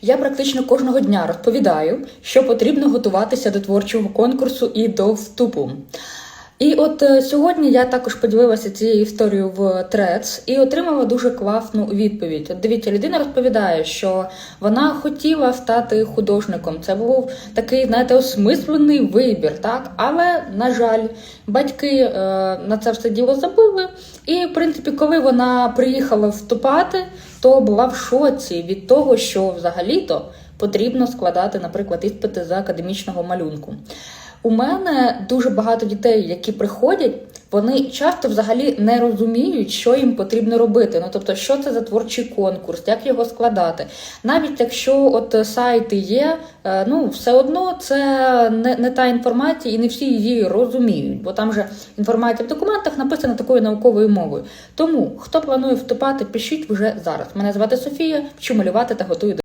Я практично кожного дня розповідаю, що потрібно готуватися до творчого конкурсу і до вступу. І от е, сьогодні я також поділилася цією історією в Threads і отримала дуже класну відповідь. От дивіться, людина розповідає, що вона хотіла стати художником. Це був такий, знаєте, осмислений вибір, так? Але, на жаль, батьки е, на це все діло забили. І, в принципі, коли вона приїхала вступати, то була в шоці від того, що взагалі-то потрібно складати, наприклад, іспити з академічного малюнку. У мене дуже багато дітей, які приходять, вони часто взагалі не розуміють, що їм потрібно робити. Ну тобто, що це за творчий конкурс, як його складати. Навіть якщо от сайти є, е, ну все одно це не, не та інформація, і не всі її розуміють, бо там же інформація в документах написана такою науковою мовою. Тому хто планує вступати, пишіть вже зараз. Мене звати Софія, вчу малювати та готую до.